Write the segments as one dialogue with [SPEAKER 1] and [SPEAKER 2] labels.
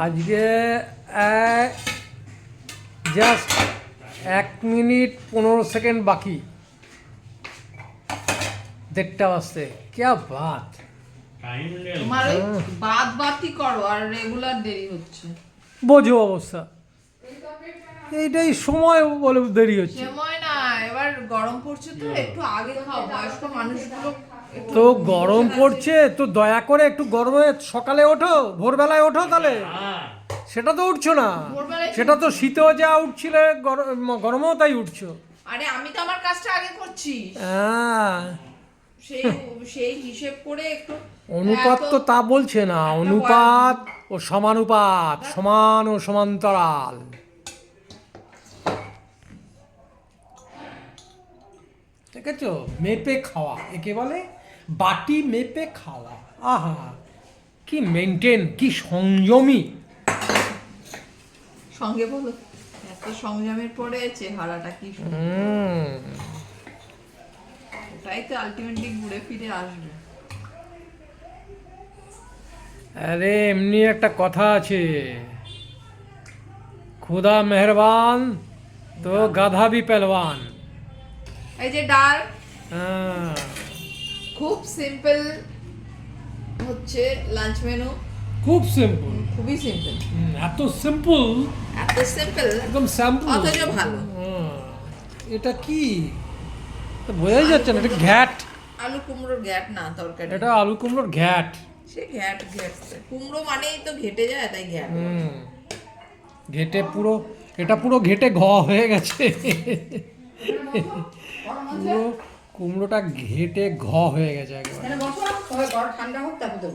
[SPEAKER 1] আজকে জাস্ট এক মিনিট পনেরো সেকেন্ড বাকি। দেড়টা বাজতে। ক্যা বাত?
[SPEAKER 2] ওই বাদ বাতি করো আর রেগুলার দেরি হচ্ছে।
[SPEAKER 1] বোঝো অবস্থা। এইটাই সময় বলে দেরি হচ্ছে।
[SPEAKER 2] সময় না এবার গরম পড়ছে তো একটু আগে খাও বয়স্ক মানুষগুলো
[SPEAKER 1] তো গরম পড়ছে তো দয়া করে একটু গরমে সকালে ওঠো ভোরবেলায় ওঠো তাহলে। সেটা তো উঠছো না। সেটা তো শীতেও যা উঠছিলে গরম গরমেও তাই উঠছো।
[SPEAKER 2] আরে আমি তো আমার কাজটা আগে করছি।
[SPEAKER 1] হ্যাঁ।
[SPEAKER 2] সেই সেই হিসেব করে একটু
[SPEAKER 1] অনুপাত তো তা বলছে না। অনুপাত ও সমানুপাত সমান ও সমান্তরাল। আছে মেপে খাওয়া। একে বলে বাটি মেপে খাওয়া। আহা কি মেনটেন কি সংযমী।
[SPEAKER 2] সঙ্গে বলো এত সংযমের পরে চেহারাটা কি ওটাই তো আলটিমেটলি ঘুরে ফিরে আসবে।
[SPEAKER 1] আরে এমনি একটা কথা আছে। খুদা মেহরবান তো গাধা ভি পেলবান
[SPEAKER 2] এই যে ডাল।
[SPEAKER 1] হ্যাঁ।
[SPEAKER 2] খুব সিম্পল হচ্ছে লাঞ্চ মেনু
[SPEAKER 1] খুব সিম্পল
[SPEAKER 2] খুবই সিম্পল
[SPEAKER 1] এত সিম্পল
[SPEAKER 2] এত সিম্পল
[SPEAKER 1] একদম স্যাম্পল
[SPEAKER 2] অথচ ভালো।
[SPEAKER 1] এটা কি? বোঝাই যাচ্ছে না এটা ঘ্যাট।
[SPEAKER 2] আলু কুমড়োর ঘ্যাট না তরকারি।
[SPEAKER 1] এটা আলু কুমড়োর ঘ্যাট।
[SPEAKER 2] সে ঘ্যাট ঘ্যাট। কুমড়ো মানেই তো ঘেটে যায় তাই ঘ্যাট।
[SPEAKER 1] ঘেটে পুরো এটা পুরো ঘেটে ঘ হয়ে গেছে। পুরো কুমড়োটা ঘেটে ঘ হয়ে গেছে একেবারে।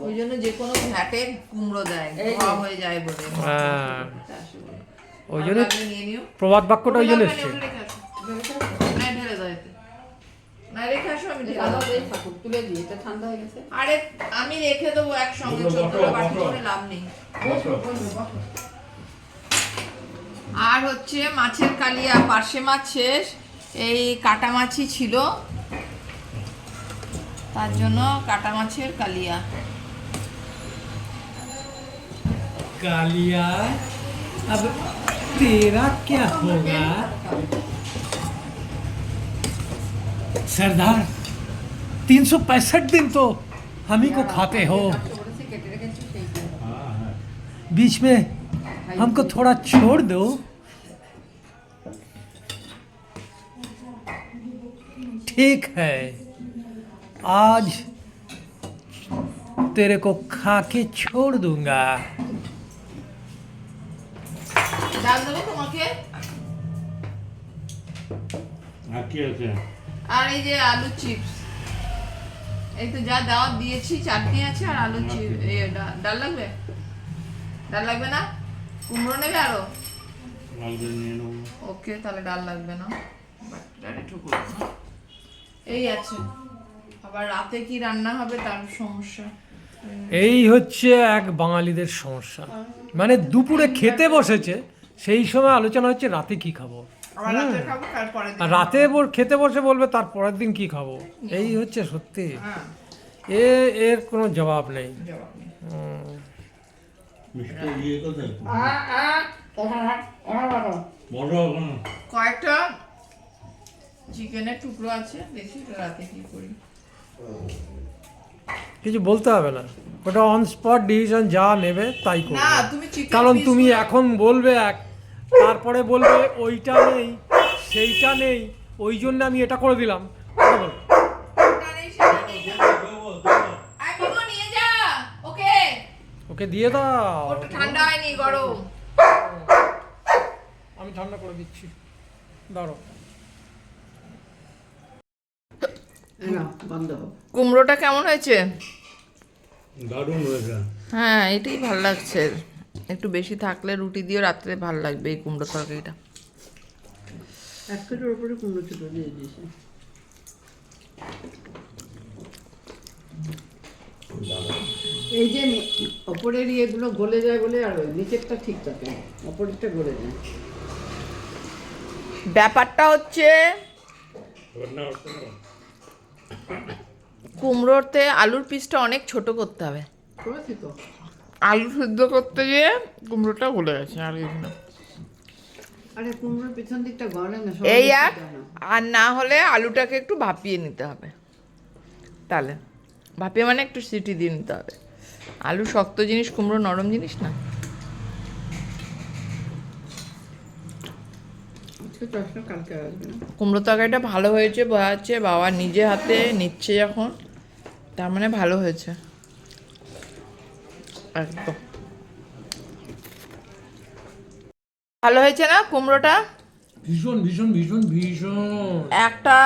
[SPEAKER 2] ওই জন্য যে কোনো ঘ্যাটে কুমড়ো দেয় খাওয়া হয়ে যায় বলে।
[SPEAKER 1] হ্যাঁ। ওই জন্য প্রবাদ বাক্যটা ওই জন্য এসছে।
[SPEAKER 2] আমি রেখে দেবো একসঙ্গে
[SPEAKER 3] বসো, বসো,
[SPEAKER 2] লাভ নেই। আর হচ্ছে মাছের কালিয়া পার্শে মাছ শেষ। এই কাটা মাছই ছিল তার জন্য কাটা মাছের কালিয়া
[SPEAKER 1] कालिया अब तेरा क्या होगा सरदार तीन सौ पैंसठ दिन तो हम ही को खाते हो
[SPEAKER 3] হ্যাঁ হ্যাঁ
[SPEAKER 1] बीच में हमको थोड़ा छोड़ दो ठीक है आज तेरे को खा के छोड़ दूंगा
[SPEAKER 2] ডাল দেবো তোমাকে
[SPEAKER 3] আর কি আছে
[SPEAKER 2] আর এই যে আলু চিপস এই তো যা দাওয়াত দিয়েছি চাটনি আছে আর আলু চিপস ডাল লাগবে ডাল লাগবে না কুমড়ো নেবে আরো
[SPEAKER 3] লাগবে নিয়ে নেবো
[SPEAKER 2] ওকে তাহলে ডাল লাগবে না বাট ডাল একটু করে দাও। এই আছে আবার রাতে কি রান্না হবে তার সমস্যা
[SPEAKER 1] এই হচ্ছে এক বাঙালিদের সমস্যা মানে দুপুরে খেতে বসেছে সেই সময় আলোচনা হচ্ছে রাতে কি খাব
[SPEAKER 2] রাতে খাব
[SPEAKER 1] আর রাতে খেতে বসে বলবে তার পরের দিন কি খাব এই হচ্ছে সত্যি
[SPEAKER 2] হ্যাঁ
[SPEAKER 1] এ এর কোনো জবাব নেই
[SPEAKER 3] ইয়ে
[SPEAKER 2] কয়েকটা চিকেনের টুকরো আছে দেখি রাতে কি করি।
[SPEAKER 1] কিছু বলতে হবে না। ওটা অন স্পট ডিসিশন যা নেবে তাই করবে।
[SPEAKER 2] না তুমি
[SPEAKER 1] কারণ তুমি এখন বলবে এক তারপরে বলবে ওইটা নেই সেইটা নেই ওই জন্য আমি এটা করে দিলাম।
[SPEAKER 2] ওকে
[SPEAKER 1] ওকে। দিয়ে দাও।
[SPEAKER 2] ওটা ঠান্ডা হয়নি গরম।
[SPEAKER 1] আমি ঠান্ডা করে দিচ্ছি। দাঁড়ো
[SPEAKER 2] কুমড়োটা কেমন হয়েছে?
[SPEAKER 3] দারুণ হয়েছে।
[SPEAKER 2] হ্যাঁ এটাই ভালো লাগছে। একটু বেশি থাকলে রুটি দিয়ে রাত্রে ভালো লাগবে এই কুমড়ো তরকারিটা।
[SPEAKER 4] এক উপরে কুমড়ো ছিল দিয়ে দিয়েছি। এই যে ওপরের ইয়েগুলো গলে যায় বলে আর ওই নিচেরটা ঠিক থাকে ওপরেরটা গলে যায়।
[SPEAKER 2] ব্যাপারটা হচ্ছে কুমড়োতে আলুর পিসটা অনেক ছোট করতে হবে। আলু সিদ্ধ করতে গিয়ে কুমড়োটা গলে গেছে আর কিছু না।
[SPEAKER 4] আরে কুমড়োর পিছন দিকটা
[SPEAKER 2] এই এক আর না হলে আলুটাকে একটু ভাপিয়ে নিতে হবে। তাহলে ভাপিয়ে মানে একটু সিটি দিয়ে নিতে হবে। আলু শক্ত জিনিস কুমড়ো নরম জিনিস না? কুমড়ো তরকারিটা ভালো হয়েছে বোঝা যাচ্ছে বাবা নিজে হাতে নিচ্ছে যখন তার মানে ভালো হয়েছে। একদম। ভালো হয়েছে না কুমড়োটা?
[SPEAKER 1] ভীষণ ভীষণ ভীষণ ভীষণ।
[SPEAKER 2] একটা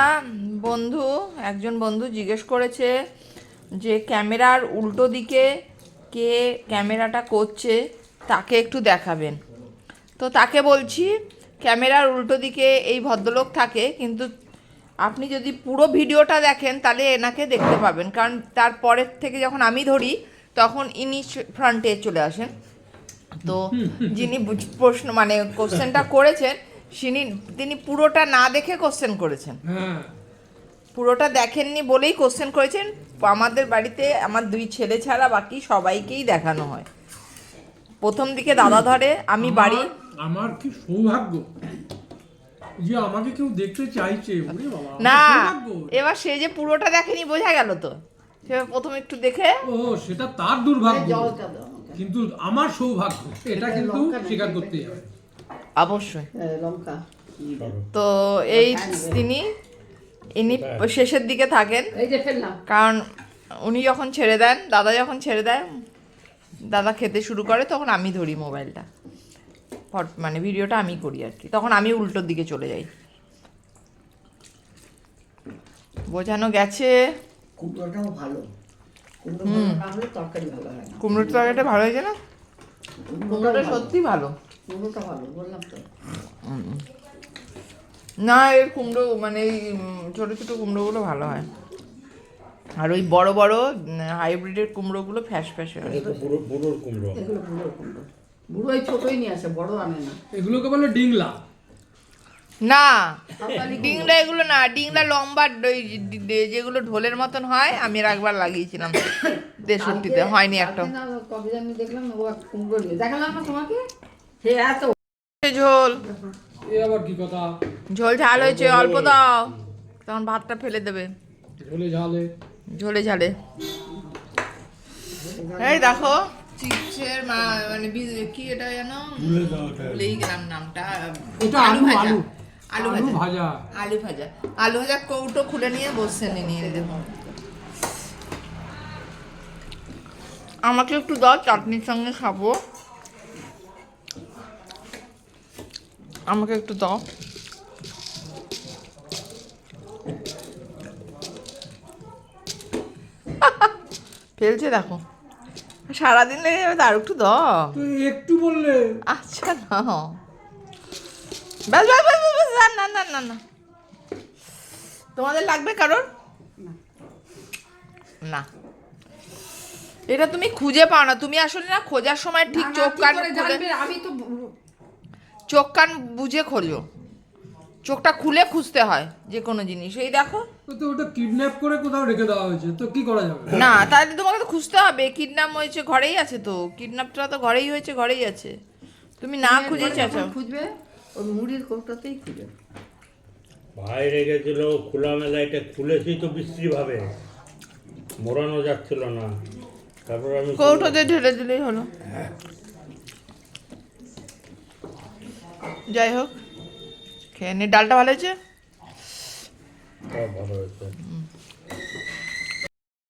[SPEAKER 2] বন্ধু একজন বন্ধু জিজ্ঞেস করেছে যে ক্যামেরার উল্টো দিকে কে ক্যামেরাটা করছে তাকে একটু দেখাবেন। তো তাকে বলছি ক্যামেরার উল্টো দিকে এই ভদ্রলোক থাকে কিন্তু আপনি যদি পুরো ভিডিওটা দেখেন তাহলে এনাকে দেখতে পাবেন। কারণ তারপরের থেকে যখন আমি ধরি তখন ইনি ফ্রন্টে চলে আসেন। তো যিনি প্রশ্ন মানে কোশ্চেনটা করেছেন তিনি তিনি পুরোটা না দেখে কোশ্চেন করেছেন।
[SPEAKER 1] হ্যাঁ।
[SPEAKER 2] পুরোটা দেখেননি বলেই কোশ্চেন করেছেন। আমাদের বাড়িতে আমার দুই ছেলে ছাড়া বাকি সবাইকেই দেখানো হয়। প্রথম দিকে দাদা ধরে আমি বাড়ি
[SPEAKER 1] আমার কি সৌভাগ্য? যে আমাকে কেউ দেখতে চাইছে ওরে বাবা
[SPEAKER 2] না এবার সে যে পুরোটা দেখেনি বোঝা গেল তো। সে প্রথম একটু দেখে।
[SPEAKER 1] ও সেটা তার দুর্ভাগ্য। কিন্তু আমার সৌভাগ্য এটা কিন্তু স্বীকার করতেই হবে।
[SPEAKER 2] অবশ্যই।
[SPEAKER 4] হ্যাঁ, লঙ্কা।
[SPEAKER 2] তো এই তিনি ইনি শেষের দিকে থাকেন।
[SPEAKER 4] এই যে ফেললাম।
[SPEAKER 2] কারণ উনি যখন ছেড়ে দেন দাদা যখন ছেড়ে দেয় দাদা খেতে শুরু করে তখন আমি ধরি মোবাইলটা। ফট- মানে ভিডিওটা আমি করি আর কি। তখন আমি উল্টোর দিকে চলে যাই। বোঝানো গেছে?
[SPEAKER 4] কুমড়োটাও ভালো। কুমড়ো ভালো না হলে তরকারি ভালো হয় না।
[SPEAKER 2] কুমড়োর তরকারিটা ভালো হয়েছে না? কুমড়োটা সত্যি ভালো।
[SPEAKER 4] কুমড়োটা ভালো বললাম তো।
[SPEAKER 2] না এর কুমড়ো মানে এই ছোটো ছোটো কুমড়োগুলো ভালো হয়। আর ওই বড় বড় হাইব্রিডের কুমড়োগুলো ফ্যাস ফ্যাস হয়
[SPEAKER 3] কুমড়ো।
[SPEAKER 4] বুড়োই ছোটই নিয়ে আসে বড় আনে না।
[SPEAKER 1] এগুলোকে বলে ডিংলা।
[SPEAKER 2] না ডিংলা এগুলো না ডিংলা লম্বা যেগুলো ঢোলের মতন হয় আমি এর একবার লাগিয়েছিলাম তেষট্টিতে হয়নি একটা।
[SPEAKER 4] আমি দেখলাম দেখালাম না তোমাকে? সে এত।
[SPEAKER 2] ঝোল।
[SPEAKER 1] এ আবার কি কথা?
[SPEAKER 2] ঝোল ঝাল হয়েছে অল্প দাও। তখন ভাতটা ফেলে দেবে।
[SPEAKER 1] ঝোলে ঝালে।
[SPEAKER 2] ঝোলে ঝালে। এই দেখো চিপসের মানে কি এটা যেন? ভুলেই গেলাম নামটা।
[SPEAKER 1] এটা আলু আলু
[SPEAKER 2] আলু। ভাজা। আলু ভাজা। আলু ভাজা কৌটো খুলে নিয়ে বসছেন নিয়ে দেখুন আমাকে একটু দাও চাটনির সঙ্গে খাব। আমাকে একটু দাও। ফেলছে দেখো। সারাদিন লেগে যাবে তার একটু দাও
[SPEAKER 1] একটু বললে।
[SPEAKER 2] আচ্ছা না। ব্যাস ব্যাস ব্যাস, ব্যাস, আর না না না না। তোমাদের লাগবে কারোর? না। এটা তুমি খুঁজে পাও না। তুমি আসলে না খোঁজার সময় ঠিক চোখ কান
[SPEAKER 4] আমি তো
[SPEAKER 2] চোখ কান বুঝে খোঁজো। চোখটা খুলে খুঁজতে হয় যে কোনো জিনিস। এই দেখো।
[SPEAKER 1] তো ওটা কিডন্যাপ করে কোথাও রেখে দেওয়া হয়েছে তো কি করা যাবে?
[SPEAKER 2] না তাহলে তোমাকে তো খুঁজতে হবে। কিডন্যাপ হয়েছে ঘরেই আছে তো। কিডন্যাপটা তো ঘরেই হয়েছে ঘরেই আছে। তুমি না খুঁজে চেঁচাও।
[SPEAKER 4] খুঁজবে ওই মুড়ির কৌটাতেই খুঁজে
[SPEAKER 3] ভাই রেখেছিল খোলা মেলা এটা খুলেছি তো বিশ্রী ভাবে মোড়ানো যাচ্ছিল না। তারপর আমি
[SPEAKER 2] কৌটোতে ঢেলে দিলেই হলো। যাই হোক। খেয়ে নি ডালটা ভালো হয়েছে?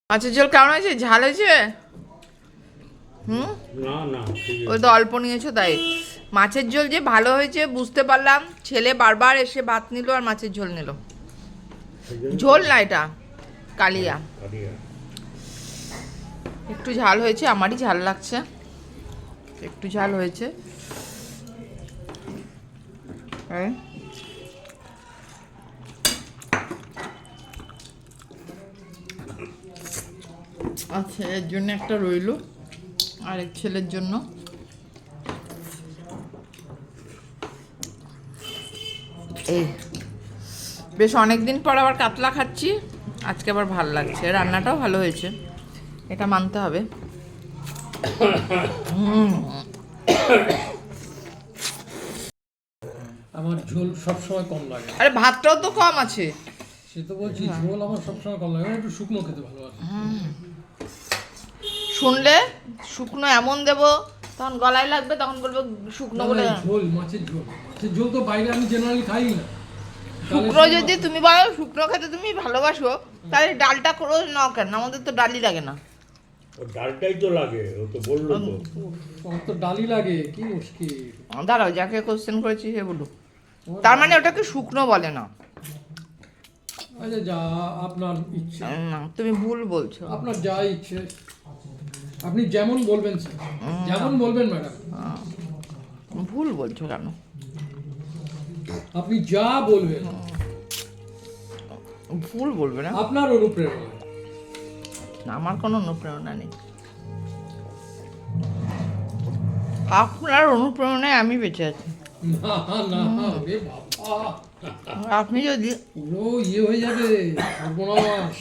[SPEAKER 2] মাছের ঝোল কেমন হয়েছে? ঝাল হয়েছে? হুম? ওই তো অল্প নিয়েছো তাই। মাছের ঝোল যে ভালো হয়েছে বুঝতে পারলাম। ছেলে বারবার এসে ভাত নিল আর মাছের ঝোল নিল। ঝোল না এটা কালিয়া। একটু ঝাল হয়েছে আমারই ঝাল লাগছে। একটু ঝাল হয়েছে। এই। আচ্ছা এর জন্য একটা রইল। আর এক ছেলের জন্য। এই বেশ অনেক দিন পর আবার কাতলা খাচ্ছি। আজকে আবার ভালো লাগছে। রান্নাটাও ভালো হয়েছে। এটা মানতে হবে।
[SPEAKER 1] আমার ঝোল সবসময় কম লাগে।
[SPEAKER 2] আরে ভাতটাও তো কম আছে।
[SPEAKER 1] সে তো বলছি ঝোল আমার সবসময় কম লাগে। একটু শুকনো খেতে ভালোবাসি।
[SPEAKER 2] শুনলে শুকনো এমন দেবো তখন গলায় লাগবে তখন বলব শুকনো বলে
[SPEAKER 1] ঝোল মাছের ঝোল। মাছের ঝোল তো বাইরে আমি জেনারেলি খাই না।
[SPEAKER 2] শুকনো যদি তুমি বলো শুকনো খেতে তুমি ভালোবাসো তাহলে ডালটা করো নাও কেন? আমাদের তো ডালই লাগে না।
[SPEAKER 3] ও ডালটাই তো লাগে ও তো বলল তো।
[SPEAKER 1] তো ডালি লাগে কি মুশকিল।
[SPEAKER 2] দাঁড়াও যাকে কোশ্চেন করেছি সে বলুক। তার মানে ওটাকে শুকনো বলে না।
[SPEAKER 1] আচ্ছা যা আপনার ইচ্ছে।
[SPEAKER 2] না তুমি ভুল বলছো।
[SPEAKER 1] আপনার যা ইচ্ছে। আপনি যেমন বলবেন স্যার যেমন বলবেন ম্যাডাম।
[SPEAKER 2] ভুল বলছো কেন?
[SPEAKER 1] আপনি যা বলবেন
[SPEAKER 2] ভুল বলবে না?
[SPEAKER 1] আপনার অনুপ্রেরণা।
[SPEAKER 2] আমার কোনো অনুপ্রেরণা নেই। আপনার অনুপ্রেরণায় আমি বেঁচে আছি। আপনি যদি
[SPEAKER 1] পুরো ইয়ে হয়ে যাবে সর্বনাশ।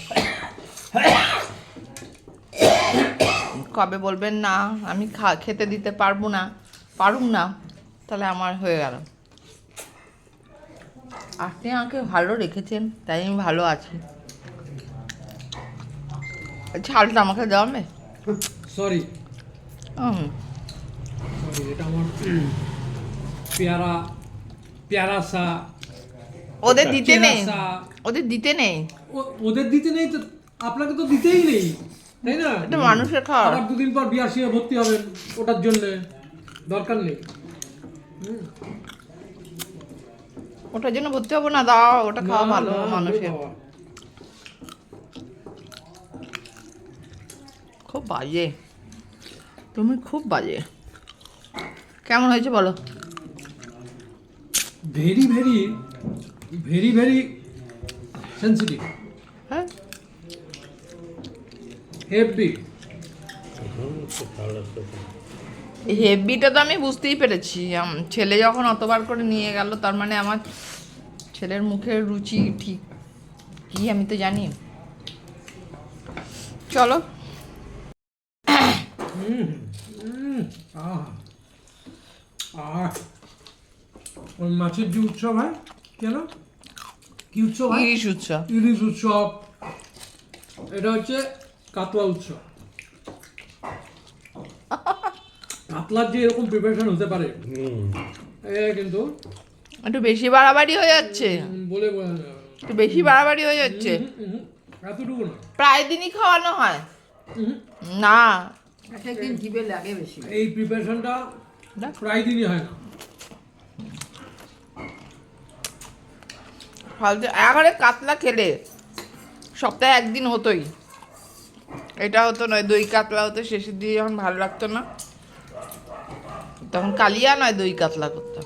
[SPEAKER 2] কবে বলবেন না আমি খা খেতে দিতে পারব না পারুম না তাহলে আমার হয়ে গেল। আপনি আমাকে ভালো রেখেছেন তাই আমি ভালো আছি। ঝালটা আমাকে দেওয়াবে
[SPEAKER 1] সরি সরি এটা আমার পেয়ারা পেয়ারা সা
[SPEAKER 2] ওদের দিতে নেই। ওদের দিতে নেই।
[SPEAKER 1] ওদের দিতে নেই তো আপনাকে তো দিতেই নেই। তাই না?
[SPEAKER 2] এটা মানুষের খাওয়ার।
[SPEAKER 1] আবার দুদিন পর বিয়ার সিংহে ভর্তি হবেন ওটার জন্য। দরকার নেই।
[SPEAKER 2] ওটার জন্য ভর্তি হব না দাও ওটা খাওয়া ভালো মানুষের। খুব বাজে। তুমি খুব বাজে। কেমন হয়েছে বলো?
[SPEAKER 1] Very very very very sensitive
[SPEAKER 2] হ্যাঁ?
[SPEAKER 1] হেভি।
[SPEAKER 2] হেভিটা তো আমি বুঝতেই পেরেছি। ছেলে যখন অতবার করে নিয়ে গেল তার মানে আমার ছেলের মুখের রুচি ঠিক কি আমি তো জানি। চলো।
[SPEAKER 1] ওই মাছের যে উৎসব হয় কেন? কি উৎসব
[SPEAKER 2] ইলিশ উৎসব।
[SPEAKER 1] ইলিশ উৎসব। এটা হচ্ছে কাতলা উৎসব। কাতলার যে এরকম প্রিপারেশন হতে পারে কিন্তু
[SPEAKER 2] একটু বেশি বাড়াবাড়ি হয়ে যাচ্ছে।
[SPEAKER 1] বলে।
[SPEAKER 2] একটু বেশি বাড়াবাড়ি হয়ে যাচ্ছে।
[SPEAKER 1] এতটুকু না।
[SPEAKER 2] প্রায় দিনই খাওয়ানো হয়। না।
[SPEAKER 4] একদিন জিভে লাগে বেশি।
[SPEAKER 1] এই প্রিপারেশনটা
[SPEAKER 2] না।
[SPEAKER 1] প্রায় দিনই হয় না।
[SPEAKER 2] ফালতু একেবারে কাতলা খেলে সপ্তাহে একদিন হতোই। এটা হতো নয় দই কাতলা হতো শেষের দিয়ে যখন ভালো লাগতো না তখন কালিয়া নয় দই কাতলা করতাম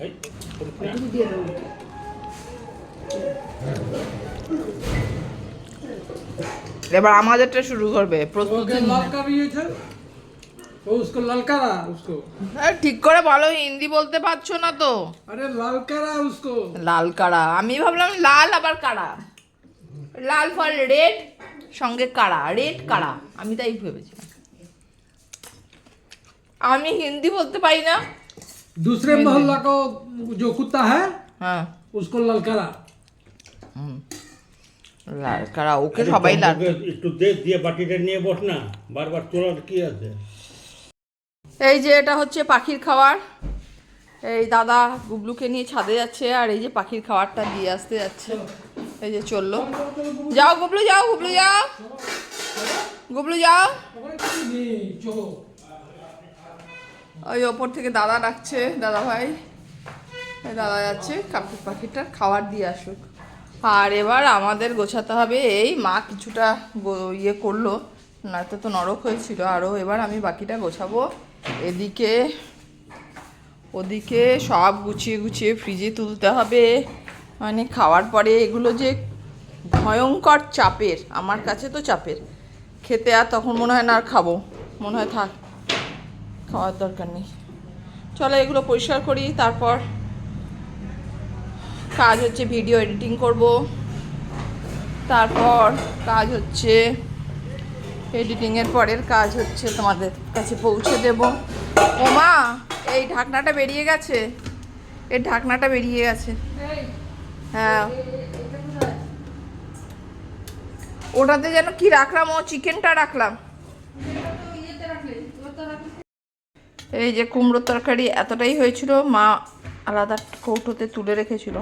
[SPEAKER 3] এই,
[SPEAKER 4] একটু দিয়ে দেবো
[SPEAKER 2] এবার আমাদেরটা শুরু করবে প্রস্তুতি
[SPEAKER 1] ওকে ললকা দিয়েছে ও उसको ललकारा उसको
[SPEAKER 2] এ, ঠিক করে বলো হিন্দি বলতে পারছো না তো
[SPEAKER 1] अरे ललकारा उसको
[SPEAKER 2] লাল কাড়া আমি ভাবলাম লাল আবার কাড়া লাল ফল রেড সঙ্গে কাড়া রেড কাড়া আমি তাই ভেবেছিলাম আমি হিন্দি বলতে পারি না
[SPEAKER 1] दूसरे मोहल्ला को जो कुत्ता है
[SPEAKER 2] হ্যাঁ
[SPEAKER 1] उसको ललकारा
[SPEAKER 2] লাল কাড়া ওকে
[SPEAKER 3] আরে
[SPEAKER 2] সবাই লাল
[SPEAKER 3] ওকে একটু দে দিয়ে বাটিটা নিয়ে বস না বারবার তোলার কি আছে
[SPEAKER 2] এই যে এটা হচ্ছে পাখির খাবার এই দাদা গুবলুকে নিয়ে ছাদে যাচ্ছে আর এই যে পাখির খাবারটা দিয়ে আসতে যাচ্ছে এই যে চলল। যাও গুবলু যাও গুবলু যাও। গুবলু, যাও। ওই ওপর থেকে দাদা ডাকছে, দাদা ভাই। দাদা যাচ্ছে কাপড় পাখিটার খাবার দিয়ে আসুক। আর এবার আমাদের গোছাতে হবে। এই মা কিছুটা ইয়ে করল। নয়তো তো নরক হয়েছিল। আরও এবার আমি বাকিটা গোছাবো। এদিকে, ওদিকে সব গুছিয়ে গুছিয়ে ফ্রিজে তুলতে হবে। মানে খাওয়ার পরে এগুলো যে ভয়ঙ্কর চাপের, আমার কাছে তো চাপের। খেতে আর তখন মনে হয় না আর খাব। মনে হয় থাক, খাওয়ার দরকার নেই। চলো এগুলো পরিষ্কার করি, তারপর কাজ হচ্ছে ভিডিও এডিটিং করব। তারপর কাজ হচ্ছে এডিটিংয়ের পরের কাজ হচ্ছে তোমাদের কাছে পৌঁছে দেব। ও মা এই ঢাকনাটা বেরিয়ে গেছে। এর ঢাকনাটা বেরিয়ে গেছে। হ্যাঁ। ওটাতে যেন কি রাখলাম? ও চিকেনটা রাখলাম। এই যে কুমড়োর তরকারি এতটাই হয়েছিল, মা আলাদা কৌটোতে তুলে রেখেছিল।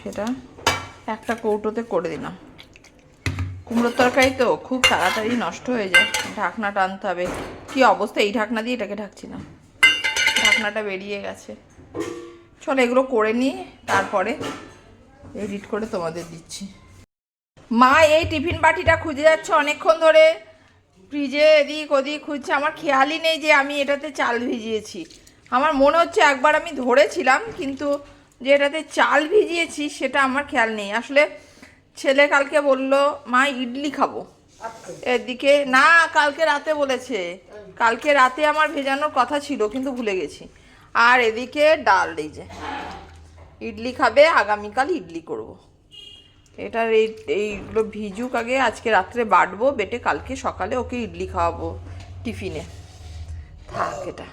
[SPEAKER 2] সেটা একটা কৌটোতে করে দিলাম। কুমড়োর তরকারি তো খুব তাড়াতাড়ি নষ্ট হয়ে যায়। ঢাকনা টানতে হবে। কি অবস্থা? এই ঢাকনা দিয়ে এটাকে ঢাকছিলাম ঢাকনাটা বেরিয়ে গেছে। চলো এগুলো করে নিই, তারপরে এডিট করে তোমাদের দিচ্ছি। মা, এই টিফিন বাটিটা খুঁজে যাচ্ছে অনেকক্ষণ ধরে? ফ্রিজে এদিক ওদিক খুঁজছে, আমার খেয়ালই নেই যে আমি এটাতে চাল ভিজিয়েছি। আমার মনে হচ্ছে একবার আমি ধরেছিলাম, কিন্তু যে এটাতে চাল ভিজিয়েছি সেটা আমার খেয়াল নেই। আসলে ছেলে কালকে বলল, মা, ইডলি খাব। এদিকে, না, কালকে রাতে বলেছে। কালকে রাতে আমার ভেজানোর কথা ছিল, কিন্তু ভুলে গেছি। আর এদিকে ডাল এই যে। ইডলি খাবে, আগামীকাল ইডলি করব। এটার এই, এইগুলো ভিজুক আগে, আজকে রাত্রে বাটবো, বেটে কালকে সকালে ওকে ইডলি খাওয়াবো টিফিনে। থাক এটা।